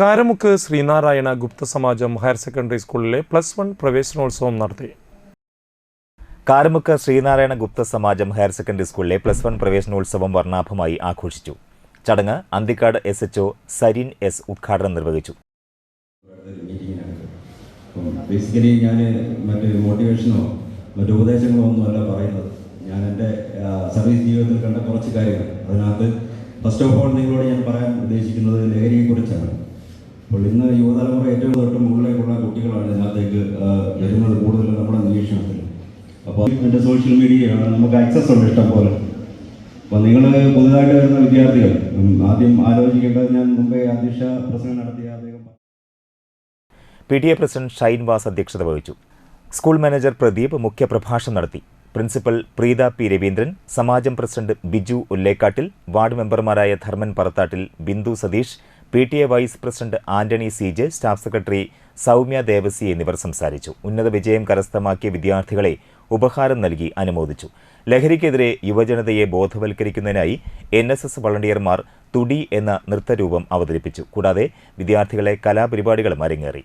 Karamukku Sreenarayana Gupta Samajam higher secondary സ്കൂളിലെ plus one പ്രവേശനോത്സവം നടത്തി. കാരമുക്ക് ശ്രീനാരായണ ഗുപ്ത സമാജം ഹയർ സെക്കൻഡറി സ്കൂളിലെ പ്ലസ് വൺ പ്രവേശനോത്സവം വർണാഭമായി ആഘോഷിച്ചു. ചടങ്ങ് Anthikkad S H O Sarin S ഉദ്ഘാടനം നിർവഹിച്ചു. ബേസിക്കലി ഞാൻ മറ്റ് മോട്ടിവേഷനോ മറ്റു ഉപദേശങ്ങളോ ഒന്നുമല്ല പറയുന്നത്. ഞാൻ എന്റെ സർവീസ് ജീവിതത്തിൽ കണ്ട കുറച്ച് കാര്യങ്ങൾ. അതിനകത്ത് ഫസ്റ്റ് ഓഫ് ഓൾ നിങ്ങളോട് ഞാൻ പറയാൻ ഉദ്ദേശിക്കുന്നത് ലഹരിയെക്കുറിച്ചാണ്. അപ്പോൾ ഇന്ന് യുവതലമുറ ഏറ്റവും തൊട്ട് മുകളിലേക്കുള്ള കുട്ടികളാണ് ഇതിനകത്തേക്ക് വരുന്നത് കൂടുതലും നമ്മുടെ നിരീക്ഷണത്തിൽ. അപ്പോൾ എന്റെ സോഷ്യൽ മീഡിയയാണ് നമുക്ക് ആക്സസ് ഉണ്ട് ഇഷ്ടം പോലെ അപ്പോൾ നിങ്ങൾ പുതുതായിട്ട് വരുന്ന വിദ്യാർത്ഥികൾ ആദ്യം ആലോചിക്കേണ്ടത് ഞാൻ മുമ്പേ അധ്യക്ഷ പ്രസംഗം നടത്തിയ അദ്ദേഹം P T A president Shainvas അധ്യക്ഷത വഹിച്ചു. സ്കൂൾ മാനേജർ പ്രദീപ് മുഖ്യപ്രഭാഷണം നടത്തി. Principal Preetha P Raveendran Samajam president Biju Ullekkattil ward മെമ്പർമാരായ Dharman Parathattil Bindu Satheesh P T A vice president Antony C J staff secretary Soumya Devassy എന്നിവർ സംസാരിച്ചു. ഉന്നത വിജയം കരസ്ഥമാക്കിയ വിദ്യാർത്ഥികളെ ഉപഹാരം നൽകി അനുമോദിച്ചു. ലഹരിക്കെതിരെ യുവജനതയെ ബോധവൽക്കരിക്കുന്നതിനായി എൻ എസ് എസ് വളണ്ടിയർമാർ തുടി എന്ന നൃത്തരൂപം അവതരിപ്പിച്ചു. കൂടാതെ വിദ്യാർത്ഥികളെ കലാപരിപാടികളും അരങ്ങേറി.